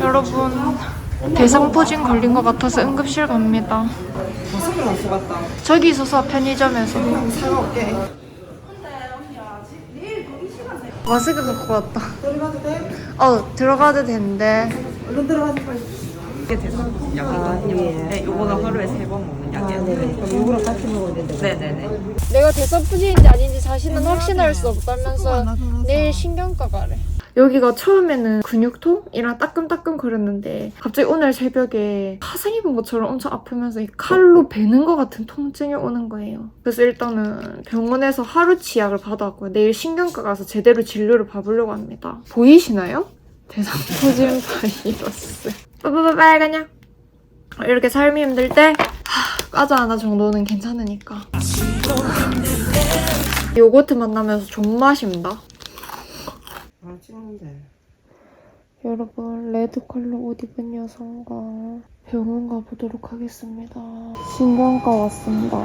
여러분 대상포진 걸린 것 같아서 응급실 갑니다. 저기 있어서 편의점에서 사가올게. 마스크 갖고 왔다. 들어가도 돼? 어 들어가도 된대. 얼른 들어가서 빨리. 이게 대상 약이거든요. 네, 요거는 하루에 세 번 먹는 약이에요. 그럼 이거랑 같이 먹어야 된다. 네네네. 내가 대상포진인지 아닌지 사실은 확신할 수 없다면서 내일 신경과 가래. 여기가 처음에는 근육통이랑 따끔따끔 거렸는데 갑자기 오늘 새벽에 화상 입은 것처럼 엄청 아프면서 이 칼로 베는 것 같은 통증이 오는 거예요. 그래서 일단은 병원에서 하루치 약을 받아왔고요. 내일 신경과 가서 제대로 진료를 봐보려고 합니다. 보이시나요? 대상포진 바이러스. 빠바바빨간냐 이렇게 삶이 힘들 때 하, 과자 하나 정도는 괜찮으니까. 요거트 만나면서 존맛입니다. 아 찍는데. 여러분 레드 컬러 옷 입은 여성과 병원 가보도록 하겠습니다. 신경과 왔습니다.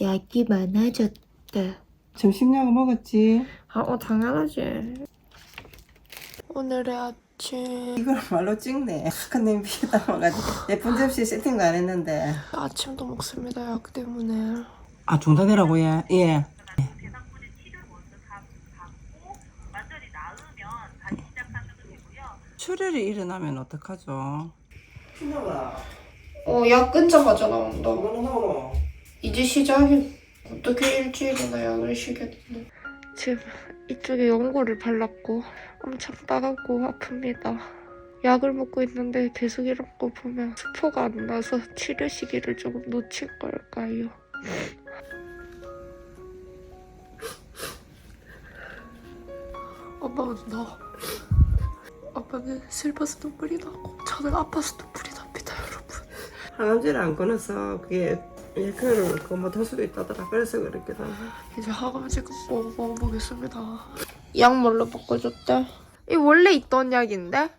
약이 많아졌다. 점심약 먹었지? 아, 어, 당연하지. 오늘의 아침. 이걸 말로 찍네. 큰 냄비 담아가지고 예쁜 접시 세팅도 안 했는데. 아침도 먹습니다, 약 때문에. 아 중단해라고 예. 예. 출혈이 일어나면 어떡하죠? 어, 약 끊자마자 나온다. 나오노? 이제 시작이 어떻게 일주일이나 약을 쉬겠는데 지금 이쪽에 연고를 발랐고 엄청 따갑고 아픕니다. 약을 먹고 있는데 계속 이런 거 보면 스포가 안 나서 치료 시기를 조금 놓친 걸까요? 엄마는 나 아빠는 슬퍼서 눈물이 나고 저는 아파서 눈물이 납니다 여러분. 항암제를 안 끊어서 그게 예크를 그못할 수도 있다더라. 그래서 그랬겠다. 이제 학원지 꼭 먹어보겠습니다. 약 뭘로 바꿔줬대? 이 원래 있던 약인데?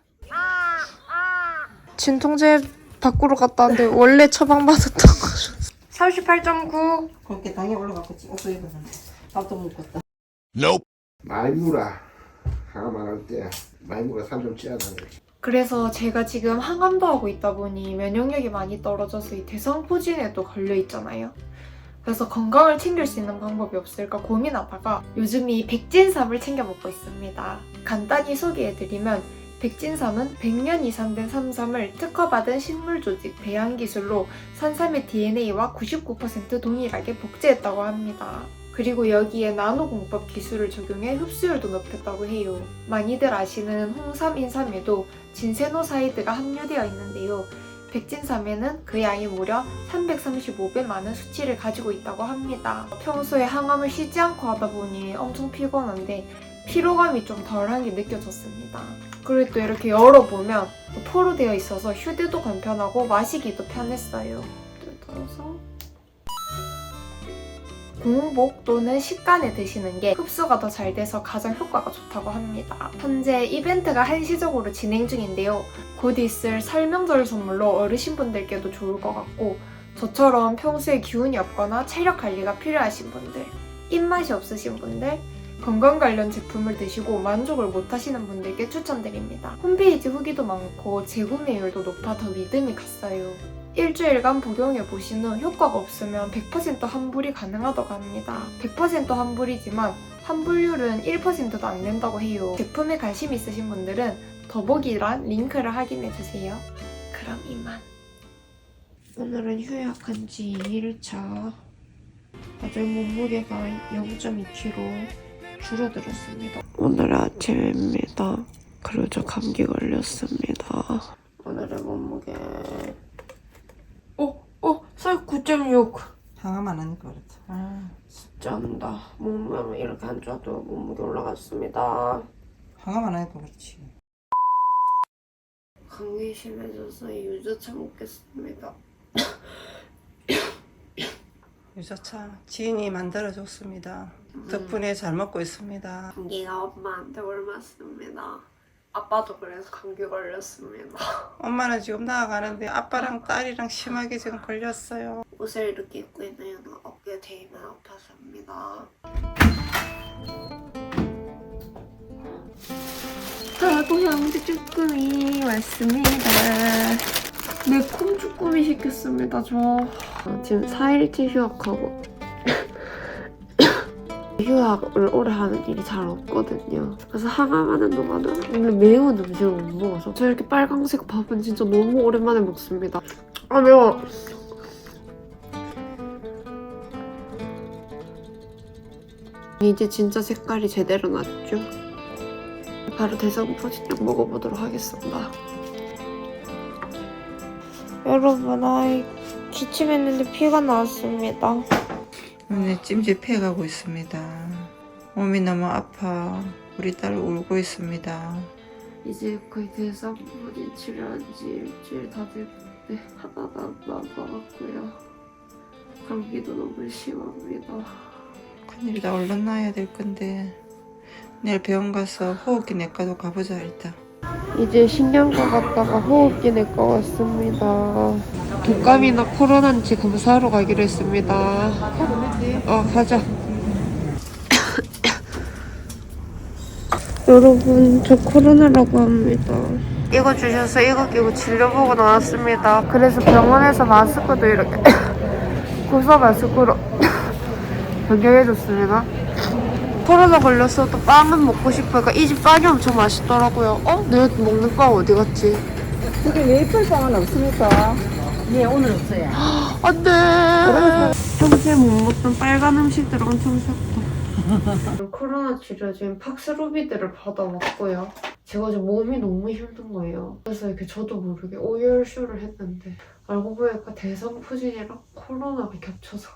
진통제 밖으로 갔다 왔는데 원래 처방받았던 거죠. 38.9 그렇게 당이 옷도 입었는데 밥도 먹었다. 말무라 하가 말할 때 말무라 살 좀 찌어야 돼. 그래서 제가 지금 항암도 하고 있다 보니 면역력이 많이 떨어져서 이 대상포진에도 걸려 있잖아요. 그래서 건강을 챙길 수 있는 방법이 없을까 고민하다가 요즘 이 백진삼을 챙겨 먹고 있습니다. 간단히 소개해드리면 백진삼은 100년 이상 된 삼삼을 특허받은 식물 조직 배양 기술로 산삼의 DNA와 99% 동일하게 복제했다고 합니다. 그리고 여기에 나노공법 기술을 적용해 흡수율도 높였다고 해요. 많이들 아시는 홍삼, 인삼에도 진세노사이드가 함유되어 있는데요. 백진삼에는 그 양이 무려 335배 많은 수치를 가지고 있다고 합니다. 평소에 항암을 쉬지 않고 하다 보니 엄청 피곤한데 피로감이 좀 덜한 게 느껴졌습니다. 그리고 또 이렇게 열어보면 또 포로 되어 있어서 휴대도 간편하고 마시기도 편했어요. 뜯어서 공복 또는 식간에 드시는 게 흡수가 더 잘 돼서 가장 효과가 좋다고 합니다. 현재 이벤트가 한시적으로 진행 중인데요. 곧 있을 설명절 선물로 어르신분들께도 좋을 것 같고 저처럼 평소에 기운이 없거나 체력 관리가 필요하신 분들, 입맛이 없으신 분들, 건강 관련 제품을 드시고 만족을 못 하시는 분들께 추천드립니다. 홈페이지 후기도 많고 재구매율도 높아 더 믿음이 갔어요. 일주일간 복용해 보신 후 효과가 없으면 100% 환불이 가능하다고 합니다. 100% 환불이지만 환불률은 1%도 안 된다고 해요. 제품에 관심 있으신 분들은 더보기란 링크를 확인해 주세요. 그럼 이만. 오늘은 휴약한 지 2일차. 아직 몸무게가 0.2kg 줄어들었습니다. 오늘의 아침입니다. 저 감기 걸렸습니다. 오늘의 몸무게. 어, 어, 살 9.6. 하니까 그렇다. 아, 짠다. 몸은 이렇게 안 좋아도 몸무게 올라갔습니다. 안 하니까 그렇지. 감기 심해져서 유자차 먹겠습니다. 유자차 지인이 만들어줬습니다. 덕분에 잘 먹고 있습니다. 감기가 엄마한테 옮았습니다. 아빠도 그래서 감기 걸렸습니다. 엄마는 지금 나아가는데 아빠랑 딸이랑 심하게 지금 걸렸어요. 옷을 이렇게 입고 있는 이유는 어깨 대이면 아파서입니다. 자고 형제 쭈꾸미 왔습니다. 매콤 쭈꾸미 시켰습니다, 저. 어, 지금 4일째 휴학하고. 휴학을 오래 하는 일이 잘 없거든요. 그래서 항암하는 동안은 원래 매운 음식을 못 먹어서 저 이렇게 빨강색 밥은 진짜 너무 오랜만에 먹습니다. 아 매워. 이제 진짜 색깔이 제대로 났죠? 바로 대성 포진약 먹어보도록 하겠습니다. 여러분, 아이 기침했는데 피가 나왔습니다. 오늘 찜질 패가고 있습니다. 몸이 너무 아파. 우리 딸 울고 있습니다. 이제 거의 대성포진 치료한 지 일주일 다 됐는데 하나도 안 같고요. 감기도 너무 심합니다. 큰일이다. 얼른 나야 될 건데. 내일 병원 가서 호흡기 내과도 가보자 일단. 이제 신경과 갔다가 호흡기 내과 왔습니다. 독감이나 코로나인지 검사하러 가기로 했습니다. 어, 가자. 여러분, 저 코로나라고 합니다. 이거 주셔서 이거 끼고 진료보고 나왔습니다. 그래서 병원에서 마스크도 이렇게 고서 마스크로 변경해줬습니다. 코로나 걸렸어도 빵은 먹고 싶으니까 이 집 빵이 엄청 맛있더라고요. 어? 내 먹는 빵 어디 갔지? 그게 메이플 빵은 없습니까? 네 오늘 없어요. 안 돼. 평소에 못 먹던 빨간 음식들 엄청 샀다. 코로나 치료 지금 팍스로비드를 받아먹고요. 제가 지금 몸이 너무 힘든 거예요. 그래서 이렇게 저도 모르게 오열쇼를 했는데 알고 보니까 대성포진이랑 코로나가 겹쳐서.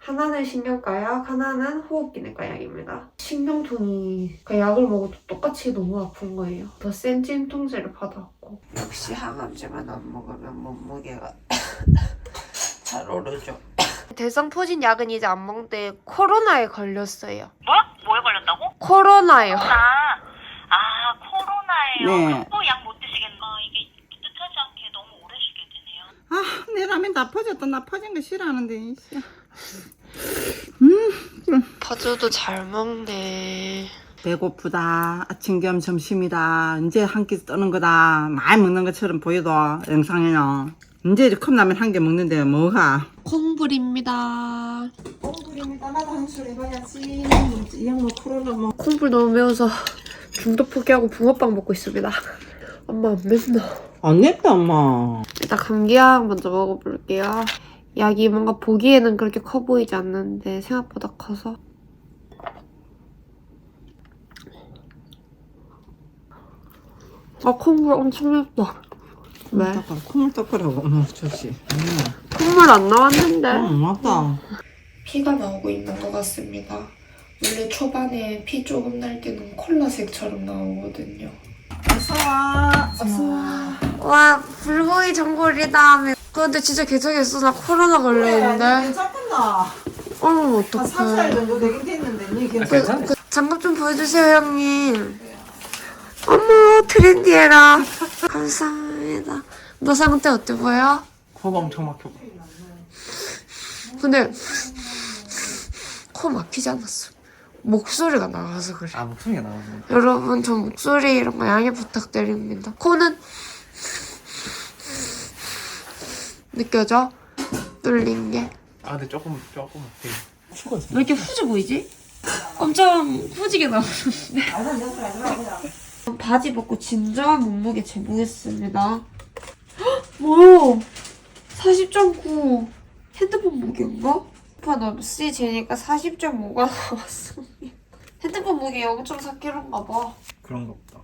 하나는 신경과 약, 하나는 호흡기내과 약입니다. 신경통이 그 약을 먹어도 똑같이 너무 아픈 거예요. 더 센 찜통제를 받았고 역시 항암제만 안 먹으면 몸무게가 잘 오르죠. 대성포진 약은 이제 안 먹는데 코로나에 걸렸어요. 뭐? 뭐에 걸렸다고? 코로나요. 아, 아 코로나예요. 네. 뭐약못 드시겠나? 어, 이게 뜻하지 않게 너무 오래 쉬게 되네요. 아, 내 라면 다 퍼졌다. 나 퍼진 거 싫어하는데. 이 씨. 파주도 잘 먹네. 배고프다. 아침 겸 점심이다. 이제 한 끼 떠는 거다. 많이 먹는 것처럼 보여도 영상에는. 이제 컵라면 한 개 먹는데 뭐가? 콩불입니다. 콩불입니다. 나도 한술 해봐야지. 이양 뭐 코로나 뭐. 콩불 너무 매워서 중도 포기하고 붕어빵 먹고 있습니다. 엄마 안 맵나? 안 냈다 엄마. 일단 감기약 먼저 먹어볼게요. 약이 뭔가 보기에는 그렇게 커 보이지 않는데 생각보다 커서 아 콩물 엄청 맵다. 왜? 콩물 닦으라고 엄마 좋지. 응, 콩물 안 나왔는데? 응 맞다. 피가 나오고 있는 것 같습니다. 원래 초반에 피 조금 날 때는 콜라색처럼 나오거든요. 어서와. 어서와. 와 불고기 전골이다. 근데 진짜 개척했어. 나 코로나 걸렸는데. 괜찮겠나? 어머 한 3, 4일 어떡해. 정도 되긴 됐는데 니 그, 괜찮아? 그 장갑 좀 보여주세요 형님. 어머 트렌디해라. 감사합니다. 너 상태 어때 보여? 코가 엄청 막혀. 근데 코 막히지 않았어. 목소리가 나와서 그래. 아 목소리가 나오네. 여러분 저 목소리 이런 거 양해 부탁드립니다. 코는 느껴져? 뚫린 게. 아 근데 조금 조금 되게 왜 이렇게 후져 보이지? 엄청 후지게 나오는데. 바지 벗고 진정한 몸무게 재보겠습니다. 헉, 뭐야? 40.9 핸드폰 무게인가? 핸드폰 없이 재니까 40.5가 나왔습니다. 핸드폰 무게 0.4kg인가 봐. 그런가 보다.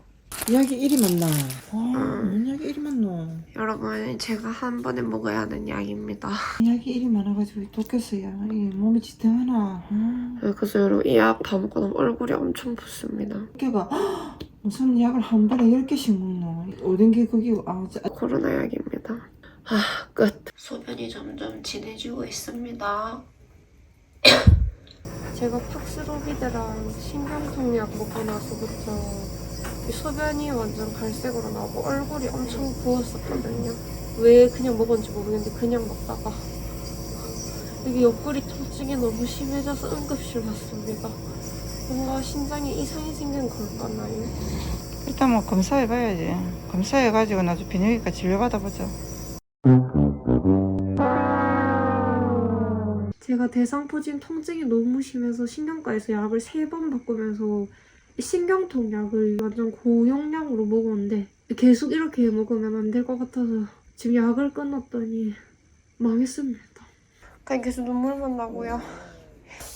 이야기 일이 많나? 와, 뭔 이야기 일이 많노? 여러분 제가 한 번에 먹어야 하는 약입니다. 이야기 일이 많아가지고 독했어야. 이 몸이 지탱하나? 아, 그래서 여러분 이 약 다 먹고 나면 얼굴이 엄청 붓습니다. 걔가 무슨 약을 한 번에 열 개씩 먹노? 오den 게 거기 아, 자, 코로나 약입니다. 아, 끝. 소변이 점점 진해지고 있습니다. 제가 팍스로비드랑 신경통 약 먹고 나서부터 소변이 완전 갈색으로 나고 얼굴이 엄청 부었었거든요. 왜 그냥 먹었는지 모르겠는데 그냥 먹다가 여기 옆구리 통증이 너무 심해져서 응급실 왔습니다. 뭔가 신장에 이상이 생긴 걸까나요? 일단 뭐 검사해봐야지. 검사해가지고 나중에 비뇨기과 진료받아보자. 제가 대상포진 통증이 너무 심해서 신경과에서 약을 세 번 바꾸면서 신경 통 약을 완전 고용량으로 먹었는데 계속 이렇게 먹으면 안 될 것 같아서 지금 약을 끊었더니 망했습니다. 그냥 계속 눈물만 나고요.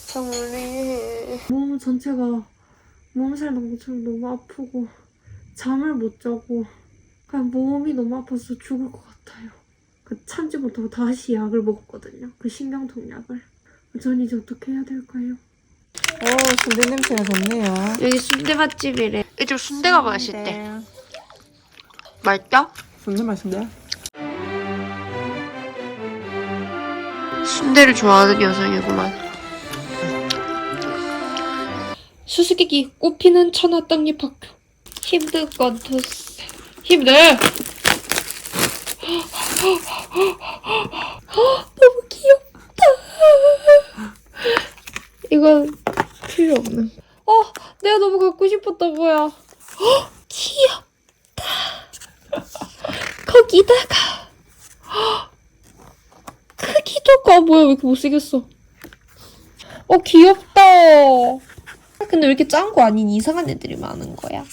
정리. 몸 전체가 몸살 난 것처럼 너무 아프고 잠을 못 자고 그냥 몸이 너무 아파서 죽을 것 같아요. 그 참지 못하고 다시 약을 먹었거든요. 그 신경통 약을. 전 이제 어떻게 해야 될까요? 오, 순대 냄새가 좋네요. 여기 순대 맛집이래. 이쪽 순대가 맛있대. 맛있다? 순대 맛있네. 순대를 좋아하는 여성이구만. 수수께끼 꽃피는 천하 떡잎 학교. 힘든 건 더세. 힘내! 너무 귀엽다. 이건 필요 없는. 어, 내가 너무 갖고 싶었던 거야. 귀엽다. 거기다가 크기도 가 뭐야 왜 이렇게 못생겼어 어 귀엽다 근데 왜 이렇게 짠 거 아닌 이상한 애들이 많은 거야